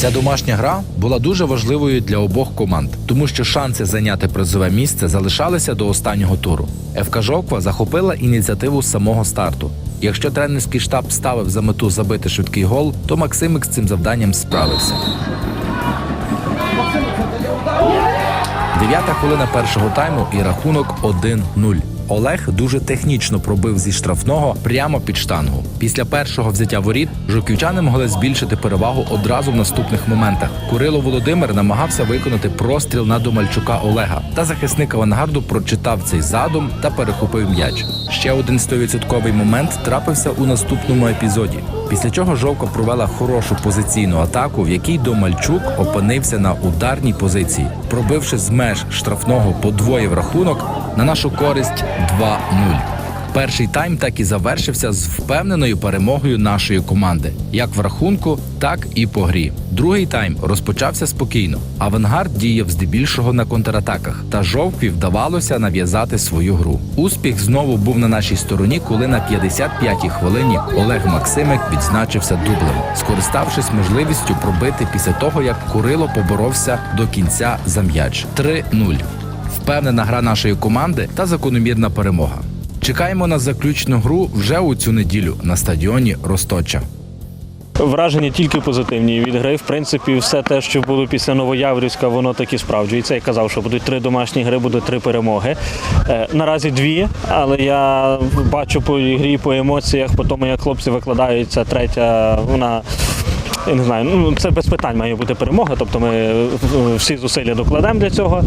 Ця домашня гра була дуже важливою для обох команд, тому що шанси зайняти призове місце залишалися до останнього туру. ФК Жовква захопила ініціативу з самого старту. Якщо тренерський штаб ставив за мету забити швидкий гол, то Максимик з цим завданням справився. Дев'ята хвилина першого тайму і рахунок 1-0. Олег дуже технічно пробив зі штрафного прямо під штангу. Після першого взяття воріт жуківчани могли збільшити перевагу одразу в наступних моментах. Курило Володимир намагався виконати простріл на Домальчука Олега. Та захисник авангарду прочитав цей задум та перехопив м'яч. Ще один 100% момент трапився у наступному епізоді. Після чого Жовка провела хорошу позиційну атаку, в якій Домальчук опинився на ударній позиції, пробивши з меж штрафного подвоїв рахунок на нашу користь 2-0. Перший тайм так і завершився з впевненою перемогою нашої команди, як в рахунку, так і по грі. Другий тайм розпочався спокійно. Авангард діяв здебільшого на контратаках, та жовкві вдавалося нав'язати свою гру. Успіх знову був на нашій стороні, коли на 55-й хвилині Олег Максимик відзначився дублем, скориставшись можливістю пробити після того, як Курило поборовся до кінця за м'яч. 3-0. Впевнена гра нашої команди та закономірна перемога. Чекаємо на заключну гру вже у цю неділю на стадіоні Росточа. Враження тільки позитивні від гри. В принципі, все те, що було після Новояврівська, воно так і справджується. Я казав, що будуть три домашні гри, будуть три перемоги. Е, наразі дві, але я бачу по грі, по емоціях, по тому, як хлопці викладаються, третя, вона. Я не знаю, ну це без питань має бути перемога, тобто ми е, всі зусилля докладемо для цього.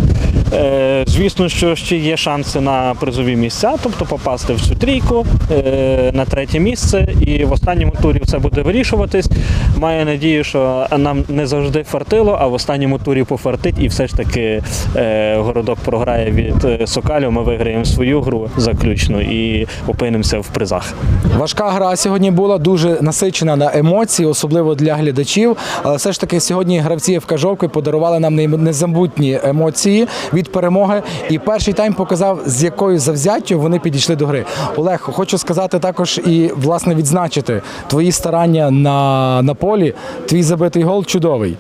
Е, звісно, що ще є шанси на призові місця, тобто попасти в цю трійку е, на третє місце, і в останньому турі все буде вирішуватись. Маю надію, що нам не завжди фартило, а в останньому турі пофартить, і все ж таки е, городок програє від е, Сокалю. Ми виграємо свою гру заключну і опинимося в призах. Важка гра сьогодні була дуже насичена на емоції, особливо для глядачів. Але все ж таки сьогодні гравці ФК Жовки подарували нам незабутні емоції від перемоги. І перший тайм показав, з якою завзяттю вони підійшли до гри. Олег, хочу сказати також і власне відзначити твої старання на, на полі. Твій забитий гол чудовий.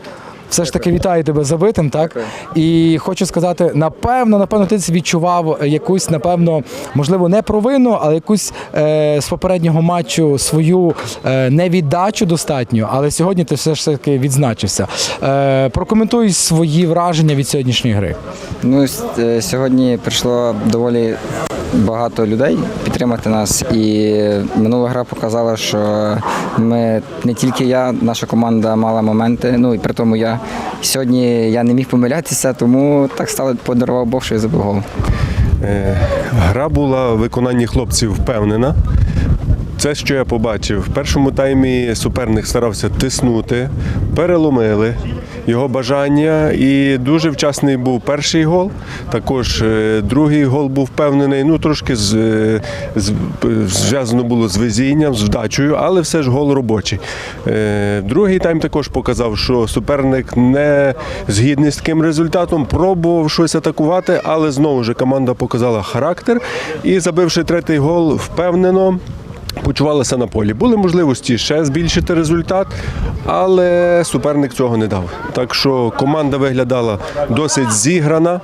Все ж таки вітаю тебе забитим, так? І хочу сказати, напевно, напевно, ти відчував якусь, напевно, можливо, не провину, але якусь е, з попереднього матчу свою е, невіддачу достатньо, але сьогодні ти все ж таки відзначився. Е, прокоментуй свої враження від сьогоднішньої гри. Ну, е, сьогодні прийшло доволі багато людей підтримати нас. І минула гра показала, що ми не тільки я, наша команда мала моменти. Ну і при тому я сьогодні я не міг помилятися, тому так стало подарував Бог, що я забив гол. Е, Гра була в виконанні хлопців впевнена. Це, що я побачив, в першому таймі суперник старався тиснути, переломили його бажання, і дуже вчасний був перший гол. Також е, другий гол був впевнений. Ну трошки з, е, з, зв'язано було з везінням, з вдачею, але все ж гол робочий. Е, Другий тайм також показав, що суперник не згідний з таким результатом, пробував щось атакувати, але знову ж команда показала характер і, забивши третій гол, впевнено. Почувалися на полі. Були можливості ще збільшити результат, але суперник цього не дав. Так що команда виглядала досить зіграна,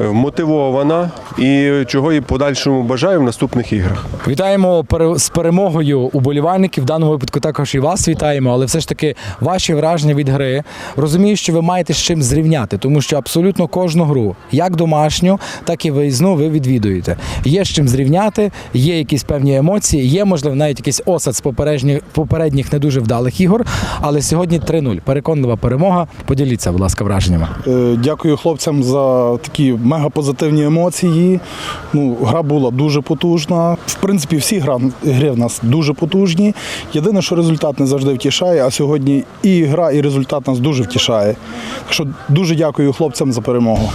мотивована і чого і подальшому бажаю в наступних іграх. Вітаємо пере- з перемогою уболівальників. В даному випадку також і вас вітаємо, але все ж таки ваші враження від гри. Розумію, що ви маєте з чим зрівняти, тому що абсолютно кожну гру, як домашню, так і виїзну, ви відвідуєте. Є з чим зрівняти, є якісь певні емоції, є, можливо, навіть якийсь осад з попередніх, попередніх не дуже вдалих ігор. Але сьогодні 3-0. Переконлива перемога. Поділіться, будь ласка, враженнями. Е, Дякую хлопцям за такі мегапозитивні емоції. Ну, гра була дуже потужна. В принципі, всі гри в нас дуже потужні. Єдине, що результат не завжди втішає, а сьогодні і гра, і результат нас дуже втішає. Так що дуже дякую хлопцям за перемогу.